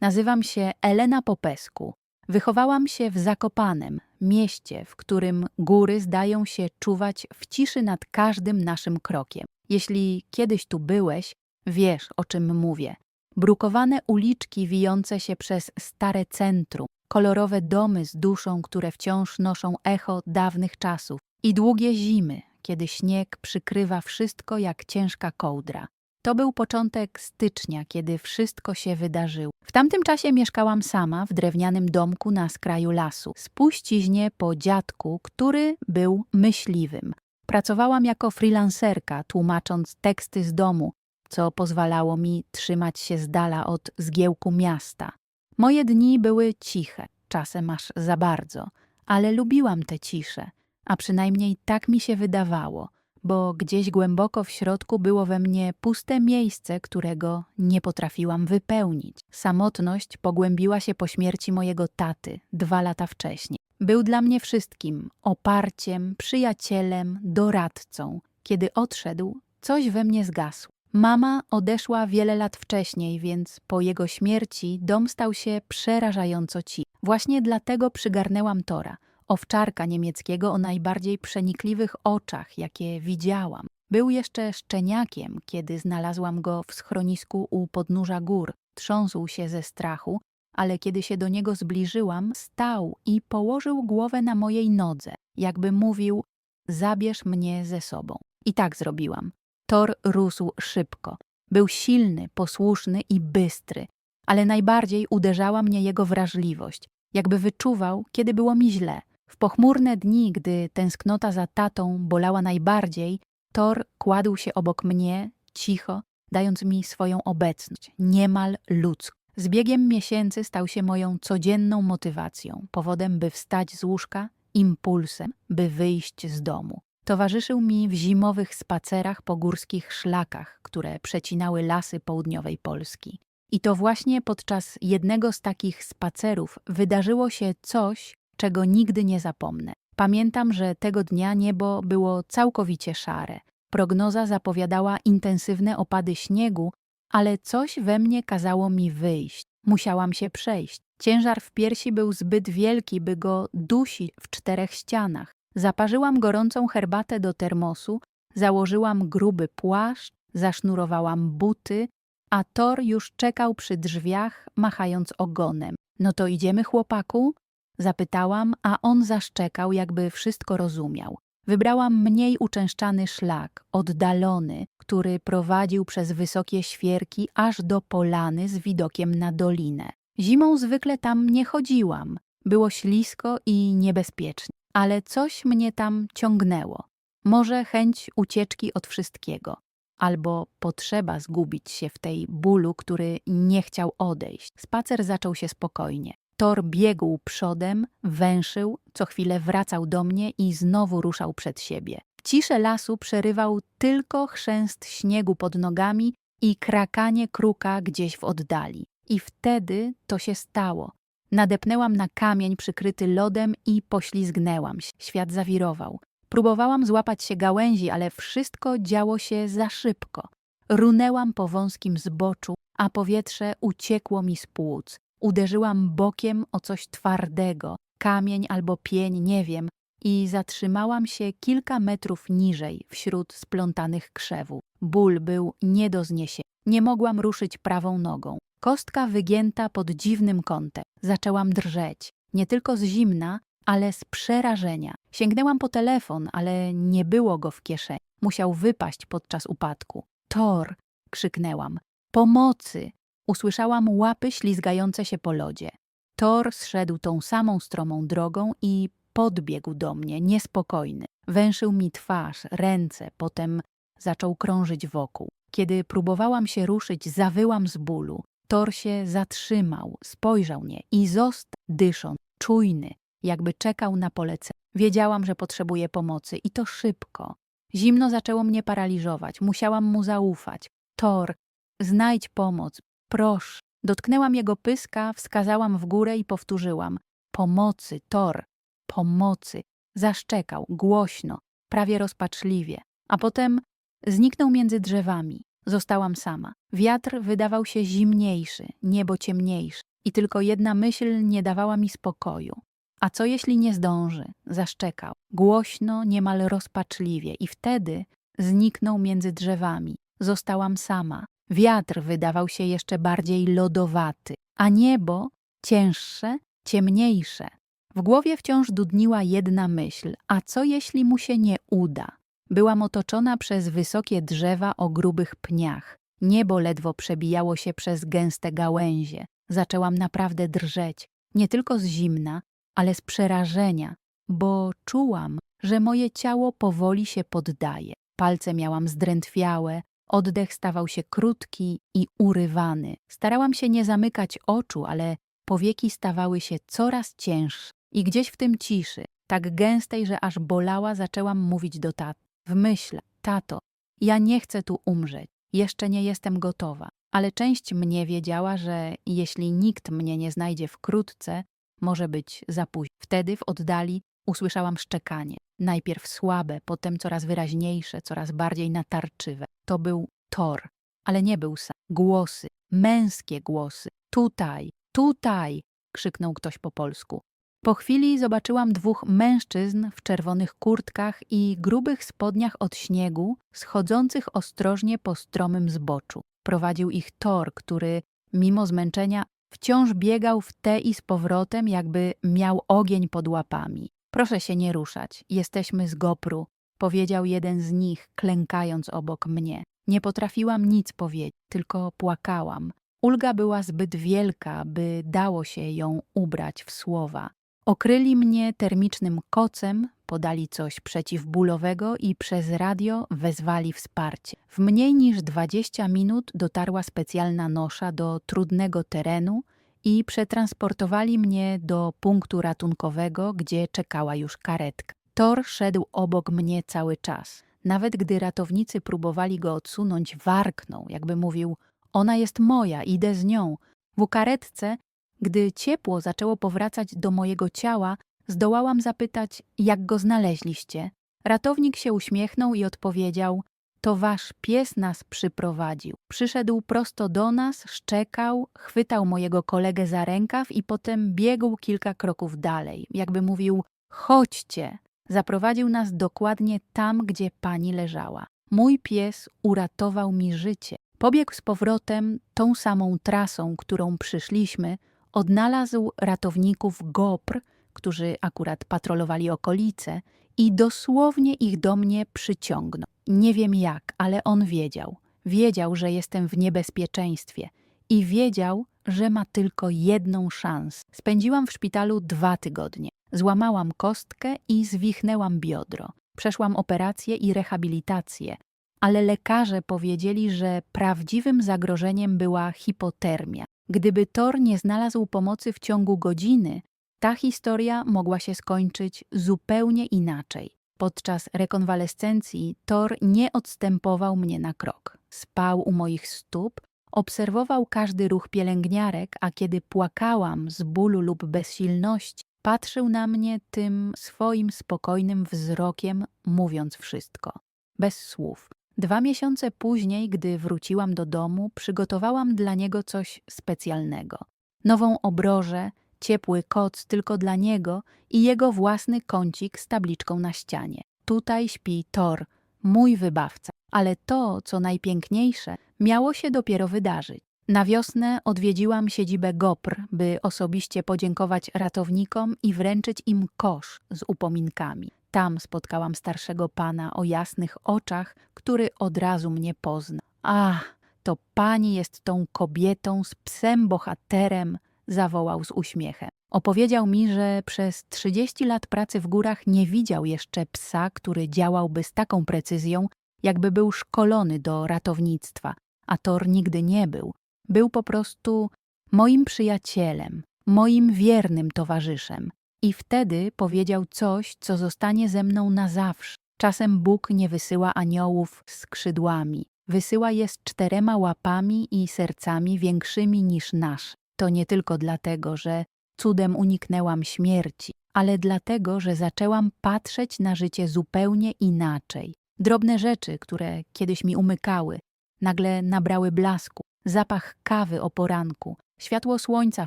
Nazywam się Elena Popesku. Wychowałam się w Zakopanem, mieście, w którym góry zdają się czuwać w ciszy nad każdym naszym krokiem. Jeśli kiedyś tu byłeś, wiesz o czym mówię. Brukowane uliczki wijące się przez stare centrum, kolorowe domy z duszą, które wciąż noszą echo dawnych czasów i długie zimy, kiedy śnieg przykrywa wszystko jak ciężka kołdra. To był początek stycznia, kiedy wszystko się wydarzyło. W tamtym czasie mieszkałam sama w drewnianym domku na skraju lasu, spuściźnie po dziadku, który był myśliwym. Pracowałam jako freelancerka, tłumacząc teksty z domu, co pozwalało mi trzymać się z dala od zgiełku miasta. Moje dni były ciche, czasem aż za bardzo, ale lubiłam tę ciszę, a przynajmniej tak mi się wydawało, bo gdzieś głęboko w środku było we mnie puste miejsce, którego nie potrafiłam wypełnić. Samotność pogłębiła się po śmierci mojego taty dwa lata wcześniej. Był dla mnie wszystkim oparciem, przyjacielem, doradcą. Kiedy odszedł, coś we mnie zgasło. Mama odeszła wiele lat wcześniej, więc po jego śmierci dom stał się przerażająco ci. Właśnie dlatego przygarnęłam Tora, owczarka niemieckiego o najbardziej przenikliwych oczach, jakie widziałam. Był jeszcze szczeniakiem, kiedy znalazłam go w schronisku u podnóża gór. Trząsł się ze strachu, ale kiedy się do niego zbliżyłam, stał i położył głowę na mojej nodze, jakby mówił: Zabierz mnie ze sobą. I tak zrobiłam. Thor rósł szybko. Był silny, posłuszny i bystry, ale najbardziej uderzała mnie jego wrażliwość, jakby wyczuwał, kiedy było mi źle. W pochmurne dni, gdy tęsknota za tatą bolała najbardziej, Thor kładł się obok mnie, cicho, dając mi swoją obecność, niemal ludzką. Z biegiem miesięcy stał się moją codzienną motywacją, powodem, by wstać z łóżka, impulsem, by wyjść z domu. Towarzyszył mi w zimowych spacerach po górskich szlakach, które przecinały lasy południowej Polski. I to właśnie podczas jednego z takich spacerów wydarzyło się coś, czego nigdy nie zapomnę. Pamiętam, że tego dnia niebo było całkowicie szare. Prognoza zapowiadała intensywne opady śniegu, ale coś we mnie kazało mi wyjść. Musiałam się przejść. Ciężar w piersi był zbyt wielki, by go dusić w czterech ścianach. Zaparzyłam gorącą herbatę do termosu, założyłam gruby płaszcz, zasznurowałam buty, a Thor już czekał przy drzwiach, machając ogonem. No to idziemy, chłopaku? Zapytałam, a on zaszczekał, jakby wszystko rozumiał. Wybrałam mniej uczęszczany szlak, oddalony, który prowadził przez wysokie świerki aż do polany z widokiem na dolinę. Zimą zwykle tam nie chodziłam. Było ślisko i niebezpiecznie, ale coś mnie tam ciągnęło. Może chęć ucieczki od wszystkiego, albo potrzeba zgubić się w tej bólu, który nie chciał odejść. Spacer zaczął się spokojnie. Tor biegł przodem, węszył, co chwilę wracał do mnie i znowu ruszał przed siebie. Ciszę lasu przerywał tylko chrzęst śniegu pod nogami i krakanie kruka gdzieś w oddali. I wtedy to się stało. Nadepnęłam na kamień przykryty lodem i poślizgnęłam się. Świat zawirował. Próbowałam złapać się gałęzi, ale wszystko działo się za szybko. Runęłam po wąskim zboczu, a powietrze uciekło mi z płuc. Uderzyłam bokiem o coś twardego, kamień albo pień, nie wiem, i zatrzymałam się kilka metrów niżej, wśród splątanych krzewów. Ból był nie do zniesienia. Nie mogłam ruszyć prawą nogą. Kostka wygięta pod dziwnym kątem. Zaczęłam drżeć. Nie tylko z zimna, ale z przerażenia. Sięgnęłam po telefon, ale nie było go w kieszeni. Musiał wypaść podczas upadku. Tor! krzyknęłam. Pomocy! Usłyszałam łapy ślizgające się po lodzie. Thor zszedł tą samą stromą drogą i podbiegł do mnie, niespokojny. Węszył mi twarz, ręce, potem zaczął krążyć wokół. Kiedy próbowałam się ruszyć, zawyłam z bólu. Thor się zatrzymał, spojrzał mnie i został, dysząc, czujny, jakby czekał na polecenie. Wiedziałam, że potrzebuję pomocy i to szybko. Zimno zaczęło mnie paraliżować, musiałam mu zaufać. Thor, znajdź pomoc, Proszę. Dotknęłam jego pyska, wskazałam w górę i powtórzyłam. Pomocy, Tor, pomocy. Zaszczekał, głośno, prawie rozpaczliwie, a potem zniknął między drzewami. Zostałam sama. Wiatr wydawał się zimniejszy, niebo ciemniejsze i tylko jedna myśl nie dawała mi spokoju. A co jeśli nie zdąży? Zaszczekał. Głośno, niemal rozpaczliwie i wtedy zniknął między drzewami. Zostałam sama. Wiatr wydawał się jeszcze bardziej lodowaty, a niebo cięższe, ciemniejsze. W głowie wciąż dudniła jedna myśl, a co jeśli mu się nie uda? Byłam otoczona przez wysokie drzewa o grubych pniach. Niebo ledwo przebijało się przez gęste gałęzie. Zaczęłam naprawdę drżeć, nie tylko z zimna, ale z przerażenia, bo czułam, że moje ciało powoli się poddaje. Palce miałam zdrętwiałe, oddech stawał się krótki i urywany. Starałam się nie zamykać oczu, ale powieki stawały się coraz cięższe. I gdzieś w tym ciszy, tak gęstej, że aż bolała, zaczęłam mówić do taty. W myśl, tato, ja nie chcę tu umrzeć, jeszcze nie jestem gotowa. Ale część mnie wiedziała, że jeśli nikt mnie nie znajdzie wkrótce, może być za późno. Wtedy w oddali usłyszałam szczekanie. Najpierw słabe, potem coraz wyraźniejsze, coraz bardziej natarczywe. To był Thor, ale nie był sam. Głosy, męskie głosy. Tutaj, tutaj! krzyknął ktoś po polsku. Po chwili zobaczyłam dwóch mężczyzn w czerwonych kurtkach i grubych spodniach od śniegu, schodzących ostrożnie po stromym zboczu. Prowadził ich Thor, który, mimo zmęczenia, wciąż biegał w te i z powrotem, jakby miał ogień pod łapami. Proszę się nie ruszać, jesteśmy z Gopru, powiedział jeden z nich, klękając obok mnie. Nie potrafiłam nic powiedzieć, tylko płakałam. Ulga była zbyt wielka, by dało się ją ubrać w słowa. Okryli mnie termicznym kocem, podali coś przeciwbólowego i przez radio wezwali wsparcie. W mniej niż 20 minut dotarła specjalna nosza do trudnego terenu i przetransportowali mnie do punktu ratunkowego, gdzie czekała już karetka. Tor szedł obok mnie cały czas. Nawet gdy ratownicy próbowali go odsunąć, warknął, jakby mówił: Ona jest moja, idę z nią. W karetce gdy ciepło zaczęło powracać do mojego ciała, zdołałam zapytać, jak go znaleźliście. Ratownik się uśmiechnął i odpowiedział: To wasz pies nas przyprowadził. Przyszedł prosto do nas, szczekał, chwytał mojego kolegę za rękaw i potem biegł kilka kroków dalej, jakby mówił: Chodźcie. Zaprowadził nas dokładnie tam, gdzie pani leżała. Mój pies uratował mi życie. Pobiegł z powrotem tą samą trasą, którą przyszliśmy, odnalazł ratowników GOPR, którzy akurat patrolowali okolice, i dosłownie ich do mnie przyciągnął. Nie wiem jak, ale on wiedział. Wiedział, że jestem w niebezpieczeństwie i wiedział, że ma tylko jedną szansę. Spędziłam w szpitalu dwa tygodnie. Złamałam kostkę i zwichnęłam biodro. Przeszłam operację i rehabilitację, ale lekarze powiedzieli, że prawdziwym zagrożeniem była hipotermia. Gdyby Thor nie znalazł pomocy w ciągu godziny, ta historia mogła się skończyć zupełnie inaczej. Podczas rekonwalescencji Thor nie odstępował mnie na krok. Spał u moich stóp, obserwował każdy ruch pielęgniarek, a kiedy płakałam z bólu lub bezsilności, patrzył na mnie tym swoim spokojnym wzrokiem, mówiąc wszystko. Bez słów. Dwa miesiące później, gdy wróciłam do domu, przygotowałam dla niego coś specjalnego. Nową obrożę, ciepły koc tylko dla niego i jego własny kącik z tabliczką na ścianie. Tutaj śpi Thor, mój wybawca. Ale to, co najpiękniejsze, miało się dopiero wydarzyć. Na wiosnę odwiedziłam siedzibę GOPR, by osobiście podziękować ratownikom i wręczyć im kosz z upominkami. Tam spotkałam starszego pana o jasnych oczach, który od razu mnie pozna. Ach, to pani jest tą kobietą z psem bohaterem, zawołał z uśmiechem. Opowiedział mi, że przez 30 lat pracy w górach nie widział jeszcze psa, który działałby z taką precyzją, jakby był szkolony do ratownictwa, a Thor nigdy nie był. Był po prostu moim przyjacielem, moim wiernym towarzyszem. I wtedy powiedział coś, co zostanie ze mną na zawsze. Czasem Bóg nie wysyła aniołów z skrzydłami. Wysyła je z czterema łapami i sercami większymi niż nasze. To nie tylko dlatego, że cudem uniknęłam śmierci, ale dlatego, że zaczęłam patrzeć na życie zupełnie inaczej. Drobne rzeczy, które kiedyś mi umykały, nagle nabrały blasku, zapach kawy o poranku, światło słońca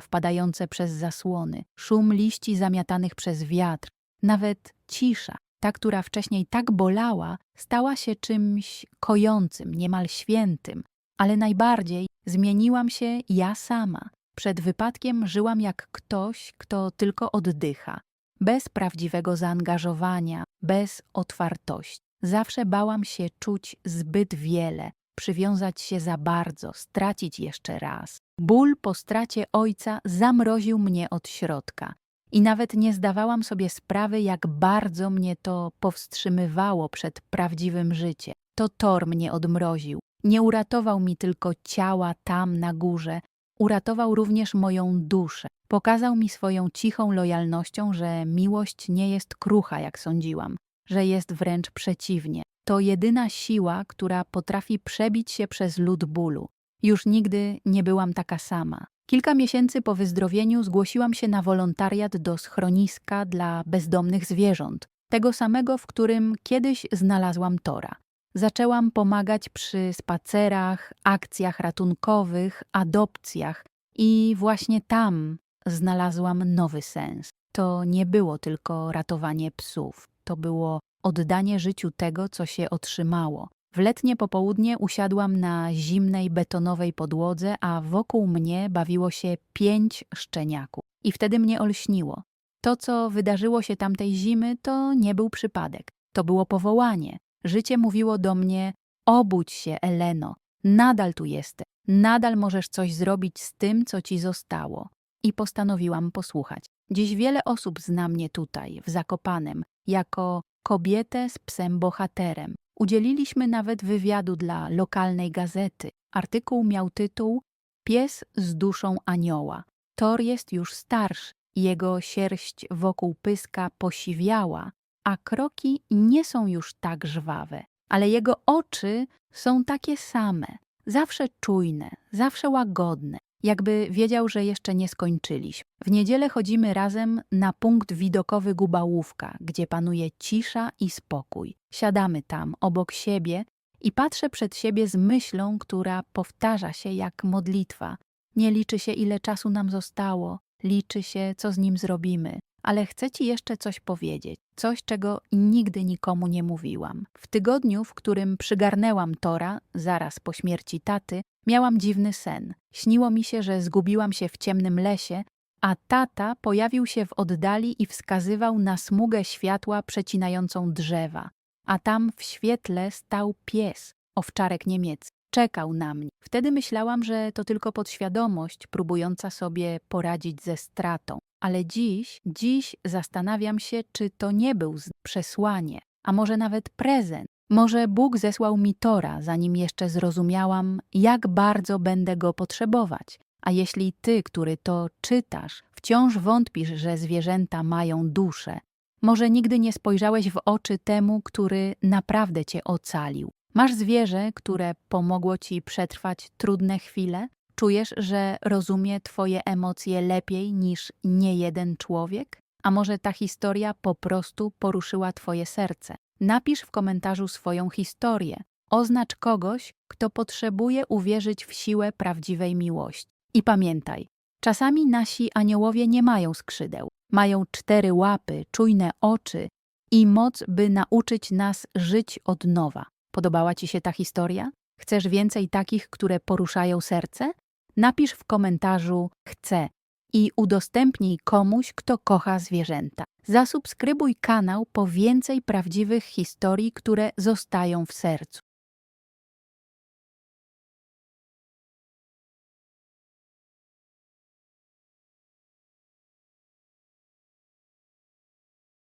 wpadające przez zasłony, szum liści zamiatanych przez wiatr, nawet cisza, ta, która wcześniej tak bolała, stała się czymś kojącym, niemal świętym, ale najbardziej zmieniłam się ja sama. Przed wypadkiem żyłam jak ktoś, kto tylko oddycha, bez prawdziwego zaangażowania, bez otwartości. Zawsze bałam się czuć zbyt wiele, przywiązać się za bardzo, stracić jeszcze raz. Ból po stracie ojca zamroził mnie od środka i nawet nie zdawałam sobie sprawy, jak bardzo mnie to powstrzymywało przed prawdziwym życiem. To Thor mnie odmroził. Nie uratował mi tylko ciała tam na górze, uratował również moją duszę. Pokazał mi swoją cichą lojalnością, że miłość nie jest krucha, jak sądziłam, że jest wręcz przeciwnie. To jedyna siła, która potrafi przebić się przez lód bólu. Już nigdy nie byłam taka sama. Kilka miesięcy po wyzdrowieniu zgłosiłam się na wolontariat do schroniska dla bezdomnych zwierząt, tego samego, w którym kiedyś znalazłam Tora. Zaczęłam pomagać przy spacerach, akcjach ratunkowych, adopcjach i właśnie tam znalazłam nowy sens. To nie było tylko ratowanie psów, to było oddanie życiu tego, co się otrzymało. W letnie popołudnie usiadłam na zimnej betonowej podłodze, a wokół mnie bawiło się pięć szczeniaków. I wtedy mnie olśniło. To, co wydarzyło się tamtej zimy, to nie był przypadek. To było powołanie. Życie mówiło do mnie: obudź się, Eleno, nadal tu jesteś, nadal możesz coś zrobić z tym, co ci zostało. I postanowiłam posłuchać. Dziś wiele osób zna mnie tutaj, w Zakopanem, jako kobietę z psem bohaterem. Udzieliliśmy nawet wywiadu dla lokalnej gazety. Artykuł miał tytuł Pies z duszą anioła. Thor jest już starszy, jego sierść wokół pyska posiwiała, a kroki nie są już tak żwawe, ale jego oczy są takie same, zawsze czujne, zawsze łagodne, jakby wiedział, że jeszcze nie skończyliśmy. W niedzielę chodzimy razem na punkt widokowy Gubałówka, gdzie panuje cisza i spokój. Siadamy tam, obok siebie i patrzę przed siebie z myślą, która powtarza się jak modlitwa. Nie liczy się, ile czasu nam zostało, liczy się, co z nim zrobimy. Ale chcę ci jeszcze coś powiedzieć, coś, czego nigdy nikomu nie mówiłam. W tygodniu, w którym przygarnęłam Tora, zaraz po śmierci taty, miałam dziwny sen. Śniło mi się, że zgubiłam się w ciemnym lesie, a tata pojawił się w oddali i wskazywał na smugę światła przecinającą drzewa. A tam w świetle stał pies, owczarek niemiecki. Czekał na mnie. Wtedy myślałam, że to tylko podświadomość próbująca sobie poradzić ze stratą. Ale dziś, dziś zastanawiam się, czy to nie był przesłanie, a może nawet prezent. Może Bóg zesłał mi Tora, zanim jeszcze zrozumiałam, jak bardzo będę go potrzebować. A jeśli ty, który to czytasz, wciąż wątpisz, że zwierzęta mają duszę, może nigdy nie spojrzałeś w oczy temu, który naprawdę cię ocalił. Masz zwierzę, które pomogło ci przetrwać trudne chwile? Czujesz, że rozumie twoje emocje lepiej niż niejeden człowiek? A może ta historia po prostu poruszyła twoje serce? Napisz w komentarzu swoją historię. Oznacz kogoś, kto potrzebuje uwierzyć w siłę prawdziwej miłości. I pamiętaj, czasami nasi aniołowie nie mają skrzydeł. Mają cztery łapy, czujne oczy i moc, by nauczyć nas żyć od nowa. Podobała Ci się ta historia? Chcesz więcej takich, które poruszają serce? Napisz w komentarzu chcę i udostępnij komuś, kto kocha zwierzęta. Zasubskrybuj kanał po więcej prawdziwych historii, które zostają w sercu.